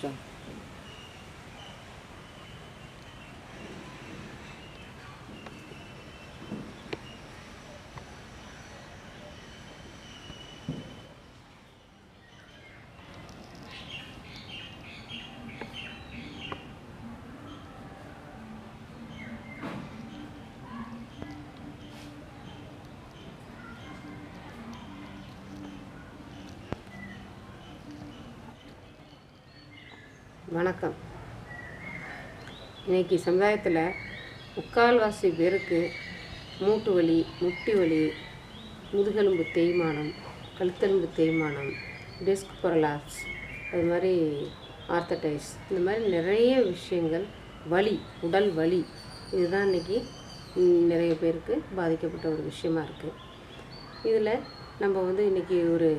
question. வணக்கம். இன்னைக்கு சமுதாயத்தில் முக்கால்வாசி பேருக்கு மூட்டு வலி முட்டி வலி முதுகெலும்பு தேய்மானம் கழுத்தெலும்பு தேய்மானம் டிஸ்க் பரலாப்ஸ் அது மாதிரி ஆர்த்தடைஸ் இந்த மாதிரி நிறைய விஷயங்கள் வலி உடல் வலி இதுதான் இன்னைக்கு நிறைய பேருக்கு பாதிக்கப்பட்ட ஒரு விஷயமா இருக்குது இதில் நம்ம வந்து இன்றைக்கி ஒரு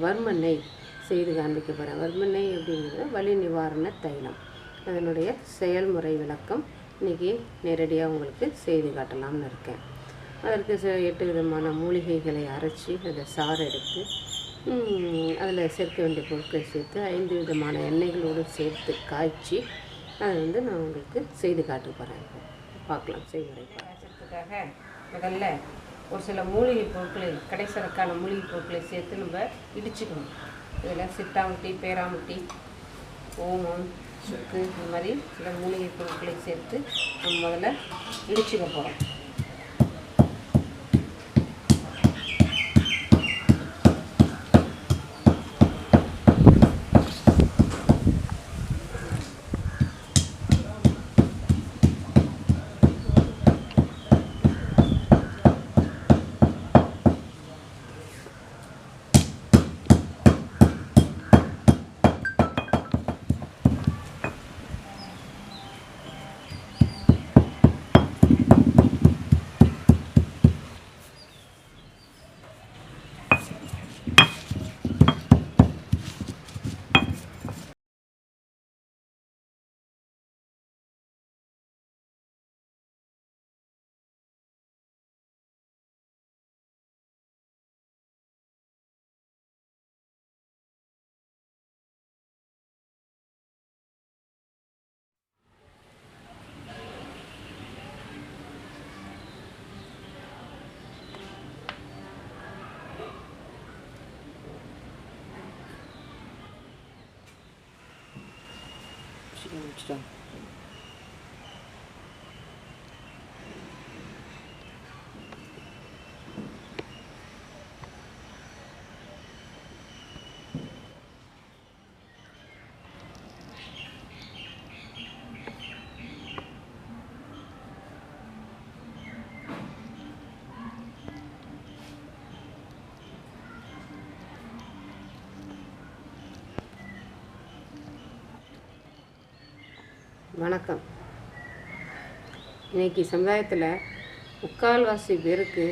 வர்ம நெய் செய்து காண்பிக்க போகிறேன் வர்மனை அப்படிங்கிறது வலி நிவாரண தைலம். அதனுடைய செயல்முறை விளக்கம் இன்றைக்கி நேரடியாக உங்களுக்கு செய்து காட்டலாம்னு இருக்கேன். அதற்கு எட்டு விதமான மூலிகைகளை அரைச்சி அதை சாறு எடுத்து அதில் சேர்க்க வேண்டிய பொருட்களை சேர்த்து ஐந்து விதமான எண்ணெய்களோடு சேர்த்து காய்ச்சி அதை வந்து நான் உங்களுக்கு செய்து காட்டு போகிறேன் பார்க்கலாம் செய்முறை காய்ச்சறதுக்காக முதல்ல ஒரு சில மூலிகை பொருட்களை கடைசரக்கான மூலிகை பொருட்களை சேர்த்து நம்ம இடிச்சுக்கணும். இதில் சித்தாமுட்டி பேராமுட்டி ஓமம் சுக்கு இந்த மாதிரி சில மூலிகை பொருட்களை சேர்த்து நம்ம முதல்ல இடிச்சுக்க போகிறோம். しれんちゃん。வணக்கம். இன்னைக்கு சமுதாயத்தில் முக்கால்வாசி பேருக்கு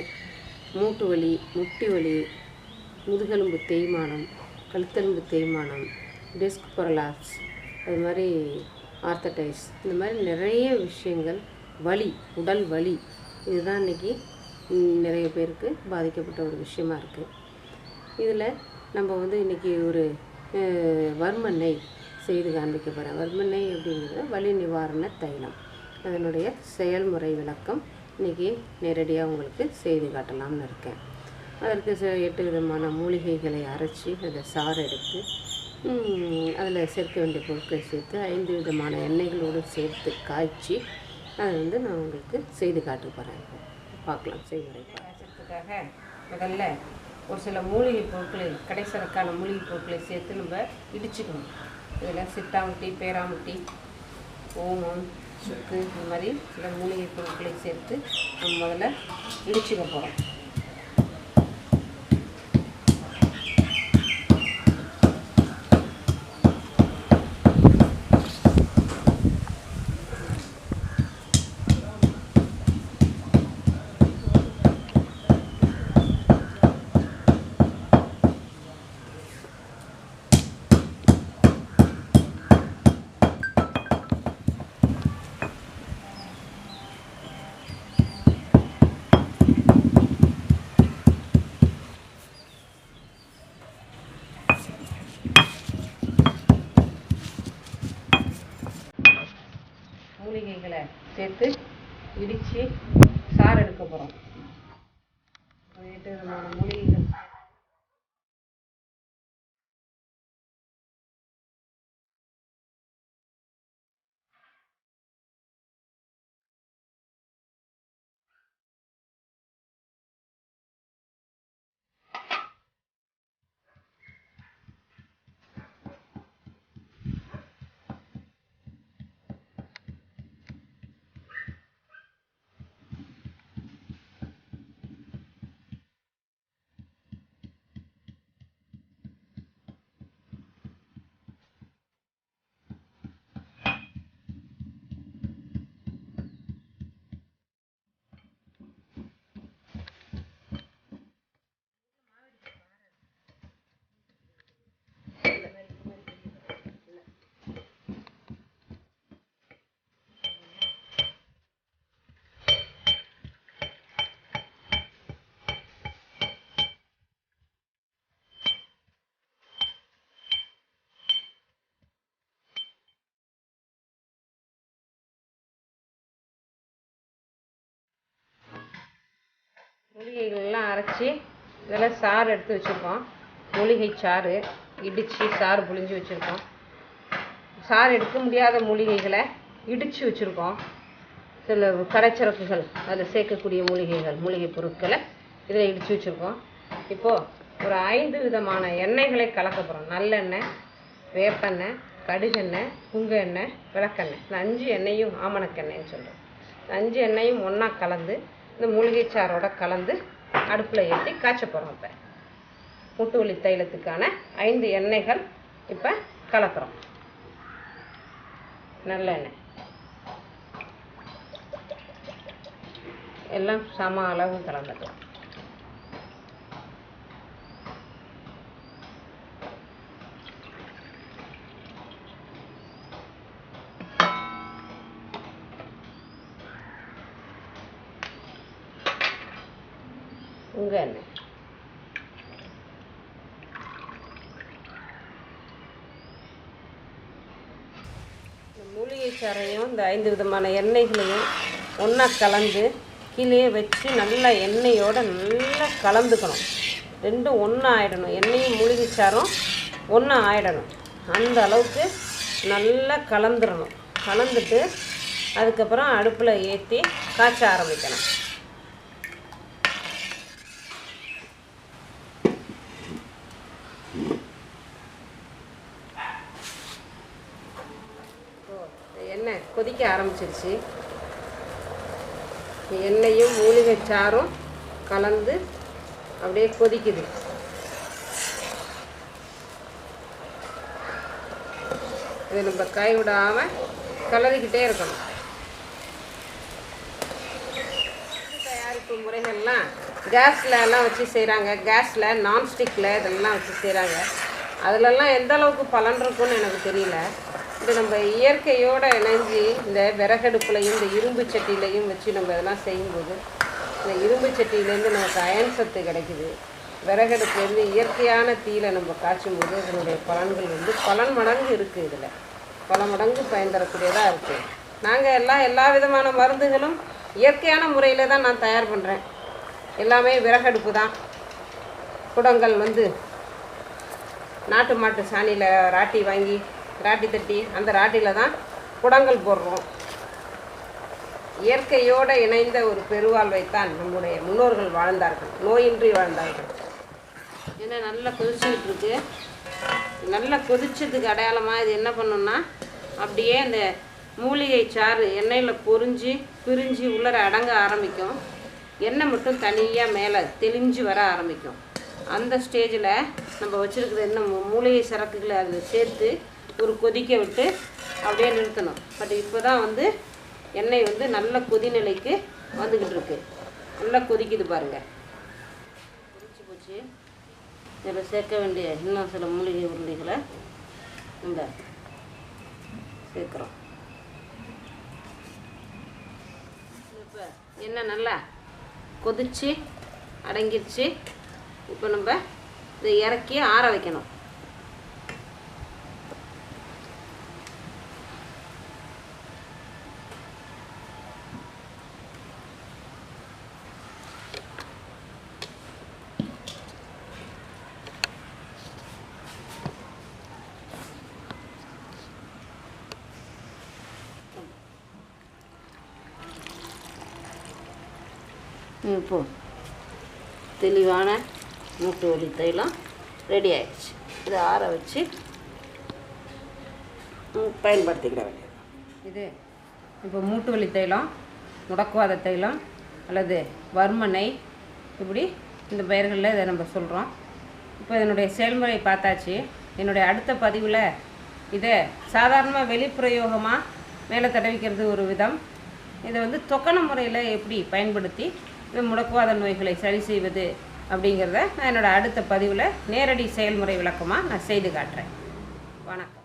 மூட்டு வலி முட்டி வலி முதுகெலும்பு தேய்மானம் கழுத்தெலும்பு தேய்மானம் டிஸ்க் பரலாப்ஸ் அது மாதிரி ஆர்த்தடைஸ் இந்த மாதிரி நிறைய விஷயங்கள் வலி உடல் வலி இதுதான் இன்னைக்கு நிறைய பேருக்கு பாதிக்கப்பட்ட ஒரு விஷயமா இருக்குது இதில் நம்ம வந்து இன்றைக்கி ஒரு வர்ம நெய் செய்து காண்பிக்க போகிறேன் வர்மனை அப்படிங்கிறது வலி நிவாரண தைலம். அதனுடைய செயல்முறை விளக்கம் இன்றைக்கி நேரடியாக உங்களுக்கு செய்து காட்டலாம்னு இருக்கேன். அதற்கு எட்டு விதமான மூலிகைகளை அரைச்சி அதை சாறு எடுத்து அதில் சேர்க்க வேண்டிய பொருட்களை சேர்த்து ஐந்து விதமான எண்ணெய்களோடு சேர்த்து காய்ச்சி அதை வந்து நான் உங்களுக்கு செய்து காட்ட போகிறேன் பார்க்கலாம் செய்முறை காய்ச்சறதுக்காக முதல்ல ஒரு சில மூலிகை பொருட்களை கடைசரக்கான மூலிகை பொருட்களை சேர்த்து நம்ம இடிச்சுக்கணும். இதில் சித்தாமுட்டி பேராமுட்டி ஓமம் சுக்கு இந்த மாதிரி சில மூலிகை பொருட்களை சேர்த்து நம்ம முதல்ல இடிச்சுக்க போகிறோம். சேர்த்து இடித்து சாறு எடுக்க போகிறோம் எட்டு விதமான மூலிகைகள் மூலிகைகள்லாம் அரைச்சி இதெல்லாம் சாறு எடுத்து வச்சுருக்கோம். மூலிகை சாறு இடித்து சாறு புழிஞ்சு வச்சுருக்கோம். சாறு எடுக்க முடியாத மூலிகைகளை இடித்து வச்சுருக்கோம். சில கடைச்சரக்குகள் அதில் சேர்க்கக்கூடிய மூலிகைகள் மூலிகை பொருட்களை இதில் இடித்து வச்சுருக்கோம். இப்போது ஒரு ஐந்து விதமான எண்ணெய்களை கலக்க போகிறோம் நல்லெண்ணெய் வேப்பெண்ணெய் கடுகெண்ணெய் புங்க எண்ணெய் விளக்கெண்ணெய். இந்த அஞ்சு எண்ணெயும் ஆமணக்கெண்ணெய்ன்னு சொல்கிறோம் அஞ்சு எண்ணெயும் ஒன்றா கலந்து இந்த மூலிகை சாரோட கலந்து அடுப்பில் ஏற்றி காய்ச்ச போகிறோம் இப்போ. முட்டு வலி தைலத்துக்கான ஐந்து எண்ணெய்கள் இப்போ கலக்கிறோம். நல்லெண்ணெய் எல்லாம் சம அளவு கலந்துக்கலாம் உங்க எண்ணெய் இந்த மூலிகை சாறையும் இந்த ஐந்து விதமான எண்ணெய்களையும் ஒன்றா கலந்து கீழே வச்சு நல்லா எண்ணெயோடு நல்லா கலந்துக்கணும். ரெண்டும் ஒன்றா ஆயிடணும். எண்ணெயும் மூலிகை சாரும் ஒன்றா ஆகிடணும் அந்த அளவுக்கு நல்லா கலந்துடணும் கலந்துட்டு அதுக்கப்புறம் அடுப்பில் ஏற்றி காய்ச்ச ஆரம்பிக்கணும் இப்போ எண்ணெய் கொதிக்க ஆரம்பிச்சிருச்சு. எண்ணெயும் மூலிகை சாறும் கலந்து அப்படியே கொதிக்குது. இதை நம்ம கைவிடாமல் கலரிக்கிட்டே இருக்கணும். தயாரிப்பு முறைகள்லாம் கேஸில் எல்லாம் வச்சு செய்கிறாங்க கேஸில் நான்ஸ்டிக்கில் இதெல்லாம் வச்சு செய்கிறாங்க அதிலெல்லாம் எந்த அளவுக்கு பலன் இருக்குன்னு எனக்கு தெரியல. இது நம்ம இயற்கையோடு இணைஞ்சி இந்த விறகடுப்புலையும் இந்த இரும்பு சட்டிலையும் வச்சு நம்ம இதெல்லாம் செய்யும்போது இந்த இரும்பு சட்டியிலேருந்து நமக்கு அயன் சத்து கிடைக்குது. விறகடுப்புலேருந்து இயற்கையான தீயில் நம்ம காய்ச்சும் போது இதனுடைய பலன்கள் வந்து பல மடங்கு இருக்குது இதில். பல மடங்கு பயன் தரக்கூடியதாக இருக்குது நாங்கள் எல்லாம் எல்லா விதமான மருந்துகளும் இயற்கையான முறையில் தான் நான் தயார் பண்ணுறேன் எல்லாமே விறகடுப்பு தான். குடங்கள் வந்து நாட்டு மாட்டு சாணியில் ராட்டி வாங்கி ராட்டி தட்டி அந்த ராட்டியில் தான் குடங்கள் போடுறோம். இயற்கையோடு இணைந்த ஒரு பெருவாழ்வைத்தான் நம்முடைய முன்னோர்கள் வாழ்ந்தார்கள். நோயின்றி வாழ்ந்தார்கள். ஏன்னா நல்லா கொதிச்சுக்கிட்டு இருக்கு. நல்லா கொதிச்சதுக்கு அடையாளமாக இது என்ன பண்ணுன்னா அப்படியே அந்த மூலிகை சாறு எண்ணெயில் பொறிஞ்சு பிரிஞ்சு உள்ளர அடங்க ஆரம்பிக்கும். எண்ணெய் மட்டும் தனியாக மேலே தெளிஞ்சு வர ஆரம்பிக்கும். அந்த ஸ்டேஜில் நம்ம வச்சுருக்கிற என்ன மூ- மூலிகை சரக்குகளை அதில் சேர்த்து ஒரு கொதிக்க விட்டு அப்படியே நிறுத்தணும். பட் இப்போ தான் வந்து எண்ணெய் வந்து நல்ல கொதிநிலைக்கு வந்துக்கிட்டு இருக்கு. நல்லா கொதிக்குது பாருங்கள் கொதிச்சு போச்சு. இதில் சேர்க்க வேண்டிய இன்னும் சில மூலிகை உருளைகளை இந்த சேர்க்குறோம். இப்போ எண்ணெய் நல்லா கொதிச்சு அடங்கிடுச்சு இப்போ நம்ம இதை இறக்கி ஆற வைக்கணும். இப்போ தெளிவான மூட்டு வலி தைலம் ரெடி ஆயிடுச்சு. இதை ஆற வச்சு ம், பயன்படுத்திக்கிட வேண்டியது. இது இப்போ மூட்டு வலி தைலம் முடக்குவாத தைலம் அல்லது வர்மனை இப்படி இந்த பெயர்களில் இதை நம்ம சொல்கிறோம் இப்போ இதனுடைய செயல்முறை பார்த்தாச்சு. என்னுடைய அடுத்த பதிவில் இதை சாதாரணமாக வெளிப்பிரயோகமாக மேலே தடவிக்கிறது ஒரு விதம். இதை வந்து தொக்கன முறையில் எப்படி பயன்படுத்தி முடக்குவாத நோய்களை சரி செய்வது அப்படிங்கிறத நான் என்னோடய அடுத்த பதிவில் நேரடி செயல்முறை விளக்கமாக நான் செய்து காட்டுறேன். வணக்கம்.